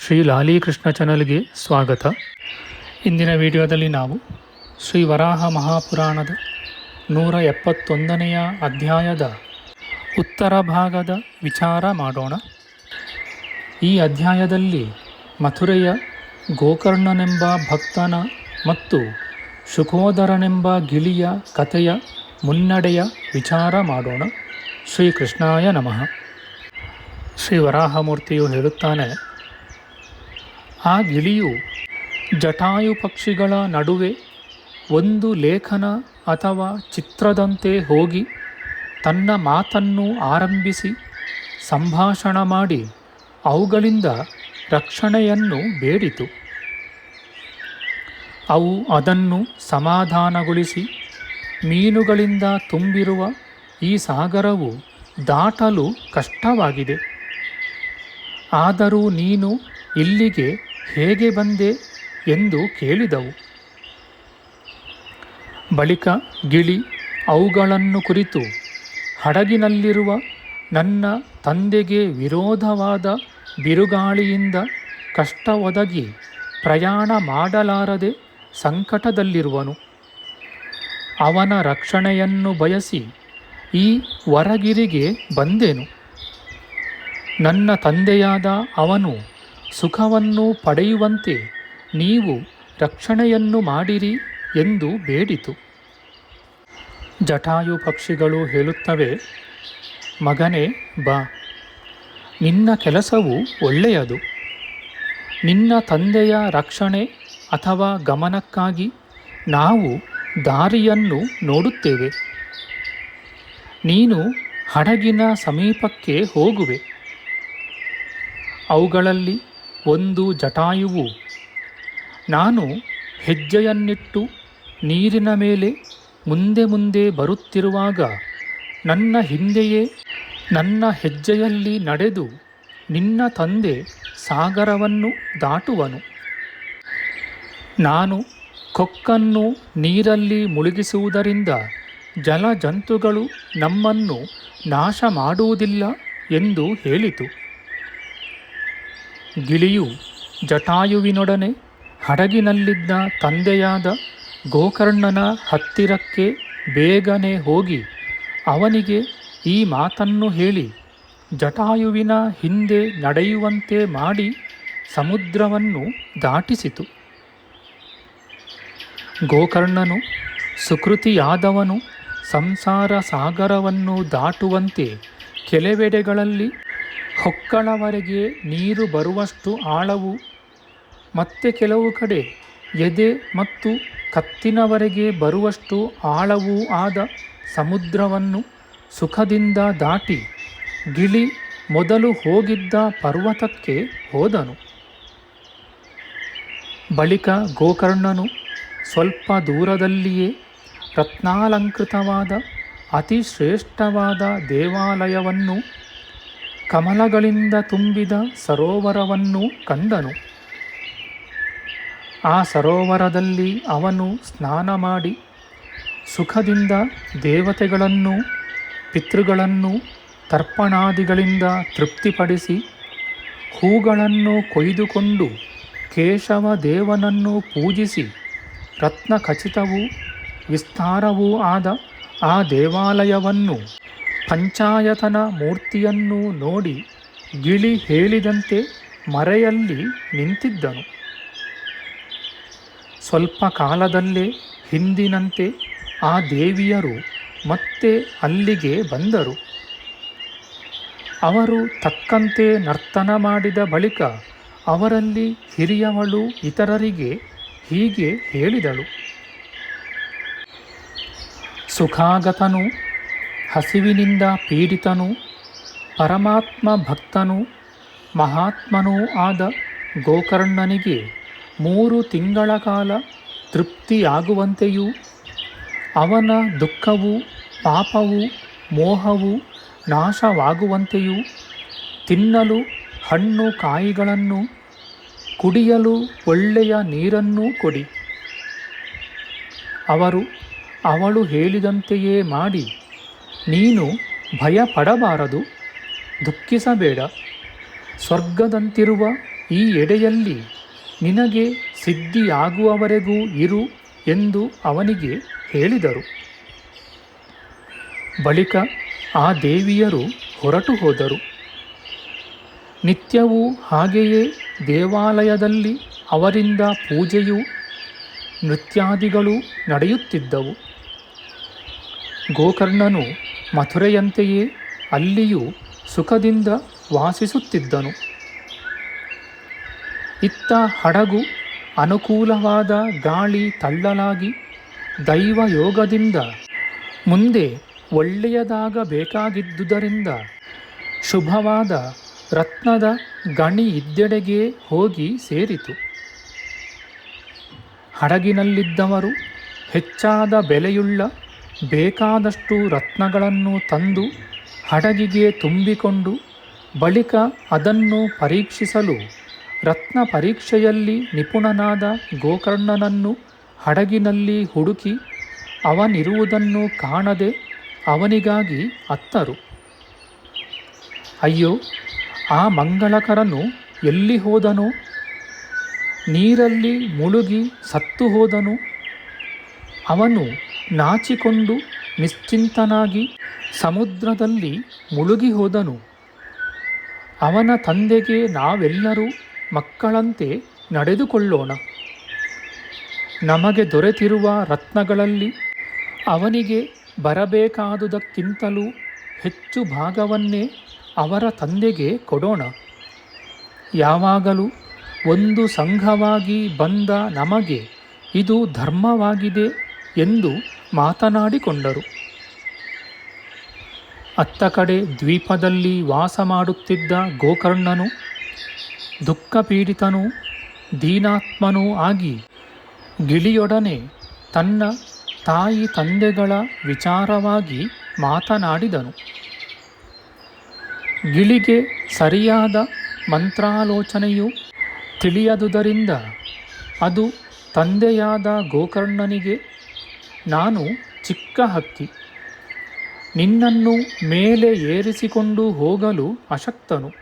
ಶ್ರೀ ಲಾಲೀಕೃಷ್ಣ ಚಾನಲ್ಗೆ ಸ್ವಾಗತ. ಇಂದಿನ ವಿಡಿಯೋದಲ್ಲಿ ನಾವು ಶ್ರೀ ವರಾಹ ಮಹಾಪುರಾಣದ ನೂರ ಎಪ್ಪತ್ತೊಂದನೆಯ ಅಧ್ಯಾಯದ ಉತ್ತರ ಭಾಗದ ವಿಚಾರ ಮಾಡೋಣ. ಈ ಅಧ್ಯಾಯದಲ್ಲಿ ಮಥುರೆಯ ಗೋಕರ್ಣನೆಂಬ ಭಕ್ತನ ಮತ್ತು ಶುಕೋದರನೆಂಬ ಗಿಳಿಯ ಕಥೆಯ ಮುನ್ನಡೆಯ ವಿಚಾರ ಮಾಡೋಣ. ಶ್ರೀಕೃಷ್ಣಾಯ ನಮಃ. ಶ್ರೀ ವರಾಹಮೂರ್ತಿಯು ಹೇಳುತ್ತಾನೆ ಆ ಗಿಳಿಯು ಜಟಾಯು ಪಕ್ಷಿಗಳ ನಡುವೆ ಒಂದು ಲೇಖನ ಅಥವಾ ಚಿತ್ರದಂತೆ ಹೋಗಿ ತನ್ನ ಮಾತನ್ನು ಆರಂಭಿಸಿ ಸಂಭಾಷಣ ಮಾಡಿ ಅವುಗಳಿಂದ ರಕ್ಷಣೆಯನ್ನು ಬೇಡಿತು. ಅವು ಅದನ್ನು ಸಮಾಧಾನಗೊಳಿಸಿ ಮೀನುಗಳಿಂದ ತುಂಬಿರುವ ಈ ಸಾಗರವು ದಾಟಲು ಕಷ್ಟವಾಗಿದೆ. ಆದರೂ ನೀನು ಇಲ್ಲಿಗೆ ಹೇಗೆ ಬಂದೆ ಎಂದು ಕೇಳಿದವು. ಬಳಿಕ ಗಿಳಿ ಅವುಗಳನ್ನು ಕುರಿತು ಹಡಗಿನಲ್ಲಿರುವ ನನ್ನ ತಂದೆಗೆ ವಿರೋಧವಾದ ಬಿರುಗಾಳಿಯಿಂದ ಕಷ್ಟ ಒದಗಿ ಪ್ರಯಾಣ ಮಾಡಲಾರದೆ ಸಂಕಟದಲ್ಲಿರುವನು. ಅವನ ರಕ್ಷಣೆಯನ್ನು ಬಯಸಿ ಈ ವರಗಿರಿಗೆ ಬಂದೆನು. ನನ್ನ ತಂದೆಯಾದ ಅವನು ಸುಖವನ್ನು ಪಡೆಯುವಂತೆ ನೀವು ರಕ್ಷಣೆಯನ್ನು ಮಾಡಿರಿ ಎಂದು ಬೇಡಿತು. ಜಟಾಯು ಪಕ್ಷಿಗಳು ಹೇಳುತ್ತವೆ, ಮಗನೇ, ಬಾ. ನಿನ್ನ ಕೆಲಸವು ಒಳ್ಳೆಯದು. ನಿನ್ನ ತಂದೆಯ ರಕ್ಷಣೆ ಅಥವಾ ಗಮನಕ್ಕಾಗಿ ನಾವು ದಾರಿಯನ್ನು ನೋಡುತ್ತೇವೆ. ನೀನು ಹಡಗಿನ ಸಮೀಪಕ್ಕೆ ಹೋಗುವೆ. ಅವುಗಳಲ್ಲಿ ಒಂದು ಜಟಾಯುವು. ನಾನು ಹೆಜ್ಜೆಯನ್ನಿಟ್ಟು ನೀರಿನ ಮೇಲೆ ಮುಂದೆ ಮುಂದೆ ಬರುತ್ತಿರುವಾಗ ನನ್ನ ಹಿಂದೆಯೇ ನನ್ನ ಹೆಜ್ಜೆಯಲ್ಲಿ ನಡೆದು ನಿನ್ನ ತಂದೆ ಸಾಗರವನ್ನು ದಾಟುವನು. ನಾನು ಕೊಕ್ಕನ್ನು ನೀರಲ್ಲಿ ಮುಳುಗಿಸುವುದರಿಂದ ಜಲಜಂತುಗಳು ನಮ್ಮನ್ನು ನಾಶ ಮಾಡುವುದಿಲ್ಲ ಎಂದು ಹೇಳಿತು. ಗಿಳಿಯು ಜಟಾಯುವಿನೊಡನೆ ಹಡಗಿನಲ್ಲಿದ್ದ ತಂದೆಯಾದ ಗೋಕರ್ಣನ ಹತ್ತಿರಕ್ಕೆ ಬೇಗನೆ ಹೋಗಿ ಅವನಿಗೆ ಈ ಮಾತನ್ನು ಹೇಳಿ, ಜಟಾಯುವಿನ ಹಿಂದೆ ನಡೆಯುವಂತೆ ಮಾಡಿ ಸಮುದ್ರವನ್ನು ದಾಟಿಸಿತು. ಗೋಕರ್ಣನು ಸುಕೃತಿಯಾದವನು, ಸಂಸಾರ ಸಾಗರವನ್ನು ದಾಟುವಂತೆ ಕೆಲವೆಡೆಗಳಲ್ಲಿ ಹೊಕ್ಕಳವರೆಗೆ ನೀರು ಬರುವಷ್ಟು ಆಳವು ಮತ್ತೆ ಕೆಲವು ಕಡೆ ಎದೆ ಮತ್ತು ಕತ್ತಿನವರೆಗೆ ಬರುವಷ್ಟು ಆಳವೂ ಆದ ಸಮುದ್ರವನ್ನು ಸುಖದಿಂದ ದಾಟಿ ಗಿಳಿ ಮೊದಲು ಹೋಗಿದ್ದ ಪರ್ವತಕ್ಕೆ ಹೋದನು. ಬಳಿಕ ಗೋಕರ್ಣನು ಸ್ವಲ್ಪ ದೂರದಲ್ಲಿಯೇ ರತ್ನಾಲಂಕೃತವಾದ ಅತಿ ಶ್ರೇಷ್ಠವಾದ ದೇವಾಲಯವನ್ನು ಕಮಲಗಳಿಂದ ತುಂಬಿದ ಸರೋವರವನ್ನು ಕಂಡನು ಆ ಸರೋವರದಲ್ಲಿ ಅವನು ಸ್ನಾನ ಮಾಡಿ ಸುಖದಿಂದ ದೇವತೆಗಳನ್ನು ಪಿತೃಗಳನ್ನು ತರ್ಪಣಾದಿಗಳಿಂದ ತೃಪ್ತಿಪಡಿಸಿ ಹೂಗಳನ್ನು ಕೊಯ್ದುಕೊಂಡು ಕೇಶವ ದೇವನನ್ನು ಪೂಜಿಸಿ ರತ್ನ ಖಚಿತವೂ ವಿಸ್ತಾರವೂ ಆದ ಆ ದೇವಾಲಯವನ್ನು ಪಂಚಾಯತನ ಮೂರ್ತಿಯನ್ನು ನೋಡಿ ಗಿಳಿ ಹೇಳಿದಂತೆ ಮರೆಯಲ್ಲಿ ನಿಂತಿದ್ದನು. ಸ್ವಲ್ಪ ಕಾಲದಲ್ಲೇ ಹಿಂದಿನಂತೆ ಆ ದೇವಿಯರು ಮತ್ತೆ ಅಲ್ಲಿಗೆ ಬಂದರು. ಅವರು ತಕ್ಕಂತೆ ನರ್ತನ ಮಾಡಿದ ಬಳಿಕ ಅವರಲ್ಲಿ ಹಿರಿಯವಳು ಇತರರಿಗೆ ಹೀಗೆ ಹೇಳಿದಳು. ಸುಖಾಗತನು ಹಸಿವಿನಿಂದ ಪೀಡಿತನೂ, ಪರಮಾತ್ಮ ಭಕ್ತನೂ, ಮಹಾತ್ಮನೂ ಆದ ಗೋಕರ್ಣನಿಗೆ ಮೂರು ತಿಂಗಳ ಕಾಲ ತೃಪ್ತಿಯಾಗುವಂತೆಯೂ, ಅವನ ದುಃಖವು, ಪಾಪವು, ಮೋಹವು ನಾಶವಾಗುವಂತೆಯೂ ತಿನ್ನಲು ಹಣ್ಣು ಕಾಯಿಗಳನ್ನು, ಕುಡಿಯಲು ಒಳ್ಳೆಯ ನೀರನ್ನೂ ಕೊಡಿ. ಅವರು ಅವಳು ಹೇಳಿದಂತೆಯೇ ಮಾಡಿ. ನೀನು ಭಯಪಡಬಾರದು, ದುಃಖಿಸಬೇಡ. ಸ್ವರ್ಗದಂತಿರುವ ಈ ಎಡೆಯಲ್ಲಿ ನಿನಗೆ ಸಿದ್ಧಿಯಾಗುವವರೆಗೂ ಇರು ಎಂದು ಅವನಿಗೆ ಹೇಳಿದರು. ಬಳಿಕ ಆ ದೇವಿಯರು ಹೊರಟು ಹೋದರು. ನಿತ್ಯವೂ ಹಾಗೆಯೇ ದೇವಾಲಯದಲ್ಲಿ ಅವರಿಂದ ಪೂಜೆಯು ನೃತ್ಯಾದಿಗಳು ನಡೆಯುತ್ತಿದ್ದವು. ಗೋಕರ್ಣನು ಮಥುರೆಯಂತೆಯೇ ಅಲ್ಲಿಯೂ ಸುಖದಿಂದ ವಾಸಿಸುತ್ತಿದ್ದನು. ಇತ್ತ ಹಡಗು ಅನುಕೂಲವಾದ ಗಾಳಿ ತಳ್ಳಲಾಗಿ ದೈವ ಯೋಗದಿಂದ ಮುಂದೆ ಒಳ್ಳೆಯದಾಗಬೇಕಾಗಿದ್ದುದರಿಂದ ಶುಭವಾದ ರತ್ನದ ಗಣಿ ಇದ್ದೆಡೆಗೆ ಹೋಗಿ ಸೇರಿತು. ಹಡಗಿನಲ್ಲಿದ್ದವರು ಹೆಚ್ಚಾದ ಬೆಲೆಯುಳ್ಳ ಬೇಕಾದಷ್ಟು ರತ್ನಗಳನ್ನು ತಂದು ಹಡಗಿಗೆ ತುಂಬಿಕೊಂಡು ಬಳಿಕ ಅದನ್ನು ಪರೀಕ್ಷಿಸಲು ರತ್ನ ಪರೀಕ್ಷೆಯಲ್ಲಿ ನಿಪುಣನಾದ ಗೋಕರ್ಣನನ್ನು ಹಡಗಿನಲ್ಲಿ ಹುಡುಕಿ ಅವನಿರುವುದನ್ನು ಕಾಣದೆ ಅವನಿಗಾಗಿ ಅತ್ತರು. ಅಯ್ಯೋ, ಆ ಮಂಗಳಕರನು ಎಲ್ಲಿ ಹೋದನು? ನೀರಲ್ಲಿ ಮುಳುಗಿ ಸತ್ತು ಹೋದನು? ಅವನು ನಾಚಿಕೊಂಡು ನಿಶ್ಚಿಂತನಾಗಿ ಸಮುದ್ರದಲ್ಲಿ ಮುಳುಗಿ ಹೋದನು. ಅವನ ತಂದೆಗೆ ನಾವೆಲ್ಲರೂ ಮಕ್ಕಳಂತೆ ನಡೆದುಕೊಳ್ಳೋಣ. ನಮಗೆ ದೊರೆತಿರುವ ರತ್ನಗಳಲ್ಲಿ ಅವನಿಗೆ ಬರಬೇಕಾದುದಕ್ಕಿಂತಲೂ ಹೆಚ್ಚು ಭಾಗವನ್ನೇ ಅವರ ತಂದೆಗೆ ಕೊಡೋಣ. ಯಾವಾಗಲೂ ಒಂದು ಸಂಘವಾಗಿ ಬಂದ ನಮಗೆ ಇದು ಧರ್ಮವಾಗಿದೆ ಎಂದು ಮಾತನಾಡಿಕೊಂಡರು. ಅತ್ತ ಕಡೆ ದ್ವೀಪದಲ್ಲಿ ವಾಸ ಮಾಡುತ್ತಿದ್ದ ಗೋಕರ್ಣನು, ದುಃಖಪೀಡಿತನೂ ದೀನಾತ್ಮನೂ ಆಗಿ ಗಿಳಿಯೊಡನೆ ತನ್ನ ತಾಯಿ ತಂದೆಗಳ ವಿಚಾರವಾಗಿ ಮಾತನಾಡಿದನು. ಗಿಳಿಗೆ ಸರಿಯಾದ ಮಂತ್ರಾಲೋಚನೆಯು ತಿಳಿಯದುದರಿಂದ ಅದು ತಂದೆಯಾದ ಗೋಕರ್ಣನಿಗೆ ನಾನು ಚಿಕ್ಕ ಹಕ್ಕಿ. ನಿನ್ನನ್ನು ಮೇಲೆ ಏರಿಸಿಕೊಂಡು ಹೋಗಲು ಅಶಕ್ತನು.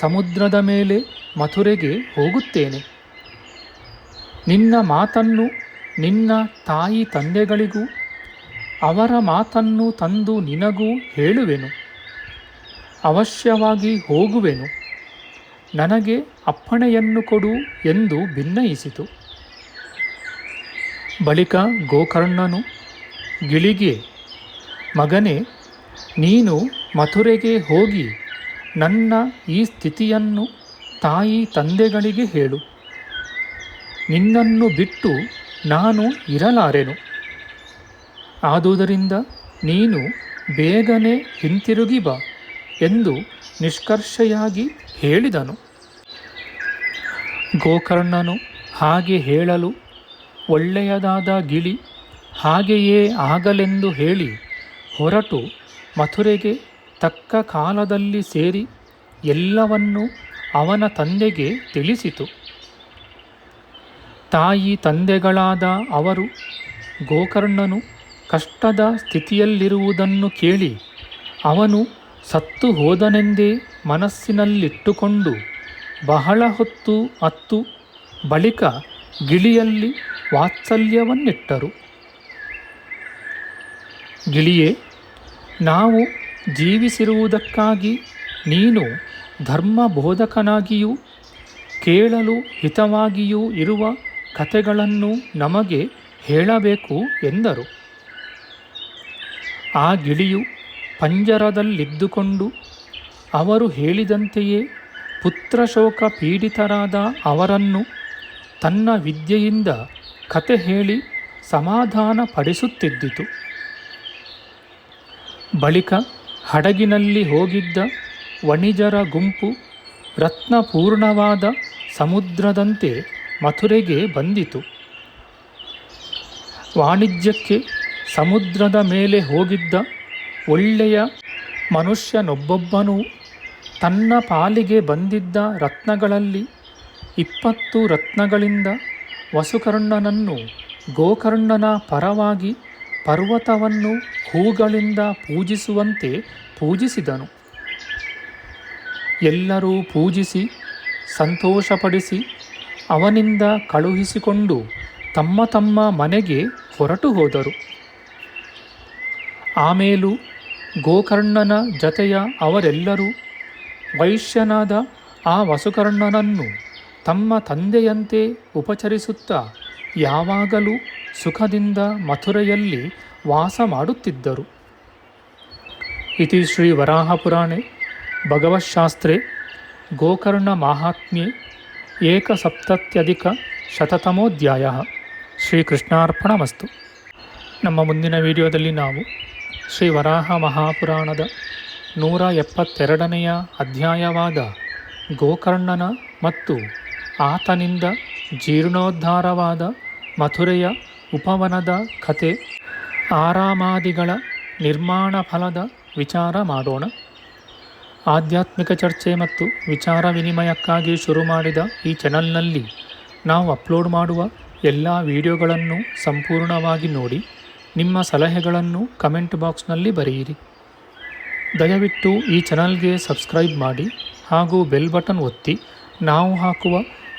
ಸಮುದ್ರದ ಮೇಲೆ ಮಥುರೆಗೆ ಹೋಗುತ್ತೇನೆ. ನಿನ್ನ ಮಾತನ್ನು ನಿನ್ನ ತಾಯಿ ತಂದೆಗಳಿಗೂ, ಅವರ ಮಾತನ್ನು ತಂದು ನಿನಗೂ ಹೇಳುವೆನು. ಅವಶ್ಯವಾಗಿ ಹೋಗುವೆನು. ನನಗೆ ಅಪ್ಪಣೆಯನ್ನು ಕೊಡು ಎಂದು ಭಿನ್ನಯಿಸಿತು. ಬಳಿಕ ಗೋಕರ್ಣನು, ಗಿಳಿಗೆ, ಮಗನೇ, ನೀನು ಮಥುರೆಗೆ ಹೋಗಿ ನನ್ನ ಈ ಸ್ಥಿತಿಯನ್ನು ತಾಯಿ ತಂದೆಗಳಿಗೆ ಹೇಳು. ನಿನ್ನನ್ನು ಬಿಟ್ಟು ನಾನು ಇರಲಾರೆನು. ಆದುದರಿಂದ ನೀನು ಬೇಗನೆ ಹಿಂತಿರುಗಿ ಬಾ ಎಂದು ನಿಷ್ಕರ್ಷೆಯಾಗಿ ಹೇಳಿದನು. ಗೋಕರ್ಣನು ಹಾಗೆ ಹೇಳಲು ಒಳ್ಳೆಯದಾದ ಗಿಳಿ ಹಾಗೆಯೇ ಆಗಲೆಂದು ಹೇಳಿ ಹೊರಟು ಮಥುರೆಗೆ ತಕ್ಕ ಕಾಲದಲ್ಲಿ ಸೇರಿ ಎಲ್ಲವನ್ನೂ ಅವನ ತಂದೆಗೆ ತಿಳಿಸಿತು. ತಾಯಿ ತಂದೆಗಳಾದ ಅವರು ಗೋಕರ್ಣನು ಕಷ್ಟದ ಸ್ಥಿತಿಯಲ್ಲಿರುವುದನ್ನು ಕೇಳಿ ಅವನು ಸತ್ತು ಹೋದನೆಂದೇ ಮನಸ್ಸಿನಲ್ಲಿಟ್ಟುಕೊಂಡು ಬಹಳ ಹೊತ್ತು ಅತ್ತು ಬಳಿಕ ಗಿಳಿಯಲ್ಲಿ ವಾತ್ಸಲ್ಯವನ್ನಿಟ್ಟರು. ಗಿಳಿಯೇ, ನಾವು ಜೀವಿಸಿರುವುದಕ್ಕಾಗಿ ನೀನು ಧರ್ಮ ಬೋಧಕನಾಗಿಯೂ ಕೇಳಲು ಹಿತವಾಗಿಯೂ ಇರುವ ಕಥೆಗಳನ್ನು ನಮಗೆ ಹೇಳಬೇಕು ಎಂದರು. ಆ ಗಿಳಿಯು ಪಂಜರದಲ್ಲಿದ್ದುಕೊಂಡು ಅವರು ಹೇಳಿದಂತೆಯೇ ಪುತ್ರಶೋಕ ಪೀಡಿತರಾದ ಅವರನ್ನು ತನ್ನ ವಿದ್ಯೆಯಿಂದ ಕತೆ ಹೇಳಿ ಸಮಾಧಾನ ಪಡಿಸುತ್ತಿದ್ದಿತು. ಬಳಿಕ ಹಡಗಿನಲ್ಲಿ ಹೋಗಿದ್ದ ವಣಿಜರ ಗುಂಪು ರತ್ನಪೂರ್ಣವಾದ ಸಮುದ್ರದಂತೆ ಮಥುರೆಗೆ ಬಂದಿತು. ವಾಣಿಜ್ಯಕ್ಕೆ ಸಮುದ್ರದ ಮೇಲೆ ಹೋಗಿದ್ದ ಒಳ್ಳೆಯ ಮನುಷ್ಯನೊಬ್ಬೊಬ್ಬನೂ ತನ್ನ ಪಾಲಿಗೆ ಬಂದಿದ್ದ ರತ್ನಗಳಲ್ಲಿ ಇಪ್ಪತ್ತು ರತ್ನಗಳಿಂದ ವಸುಕರ್ಣನನ್ನು ಗೋಕರ್ಣನ ಪರವಾಗಿ ಪರ್ವತವನ್ನು ಹೂಗಳಿಂದ ಪೂಜಿಸುವಂತೆ ಪೂಜಿಸಿದನು. ಎಲ್ಲರೂ ಪೂಜಿಸಿ, ಸಂತೋಷಪಡಿಸಿ, ಅವನಿಂದ ಕಳುಹಿಸಿಕೊಂಡು ತಮ್ಮ ತಮ್ಮ ಮನೆಗೆ ಹೊರಟು ಹೋದರು. ಆಮೇಲೂ ಗೋಕರ್ಣನ ಜತೆಯ ಅವರೆಲ್ಲರೂ ವೈಶ್ಯನಾದ ಆ ವಸುಕರ್ಣನನ್ನು ತಮ್ಮ ತಂದೆಯಂತೆ ಉಪಚರಿಸುತ್ತಾ ಯಾವಾಗಲೂ ಸುಖದಿಂದ ಮಥುರೆಯಲ್ಲಿ ವಾಸ ಮಾಡುತ್ತಿದ್ದರು. ಇತಿ ಶ್ರೀ ವರಾಹಪುರಾಣೆ ಭಗವಶಾಸ್ತ್ರೆ ಗೋಕರ್ಣ ಮಾಹಾತ್ಮ್ಯೆ, ಏಕಸಪ್ತತ್ಯಧಿಕ ಶತತಮೋಧ್ಯಾಯ. ಶ್ರೀಕೃಷ್ಣಾರ್ಪಣಮಸ್ತು. ನಮ್ಮ ಮುಂದಿನ ವಿಡಿಯೋದಲ್ಲಿ ನಾವು ಶ್ರೀ ವರಾಹ ಮಹಾಪುರಾಣದ ನೂರ ಎಪ್ಪತ್ತೆರಡನೆಯ ಅಧ್ಯಾಯವಾದ ಗೋಕರ್ಣನ ಮತ್ತು ಆತನಿಂದ ಜೀರ್ಣೋದ್ಧಾರವಾದ ಮಥುರೆಯ ಉಪವನದ ಕತೆ ಆರಾಮಾದಿಗಳ ನಿರ್ಮಾಣ ಫಲದ ವಿಚಾರ ಮಾಡೋಣ. ಆಧ್ಯಾತ್ಮಿಕ ಚರ್ಚೆ ಮತ್ತು ವಿಚಾರ ವಿನಿಮಯಕ್ಕಾಗಿ ಶುರು ಮಾಡಿದ ಈ ಚಾನಲ್ನಲ್ಲಿ ನಾವು ಅಪ್ಲೋಡ್ ಮಾಡುವ ಎಲ್ಲ ವಿಡಿಯೋಗಳನ್ನು ಸಂಪೂರ್ಣವಾಗಿ ನೋಡಿ, ನಿಮ್ಮ ಸಲಹೆಗಳನ್ನು ಕಮೆಂಟ್ ಬಾಕ್ಸ್ನಲ್ಲಿ ಬರೆಯಿರಿ. ದಯವಿಟ್ಟು ಈ ಚಾನಲ್ಗೆ ಸಬ್ಸ್ಕ್ರೈಬ್ ಮಾಡಿ ಹಾಗೂ ಬೆಲ್ ಬಟನ್ ಒತ್ತಿ ನಾವು ಹಾಕುವ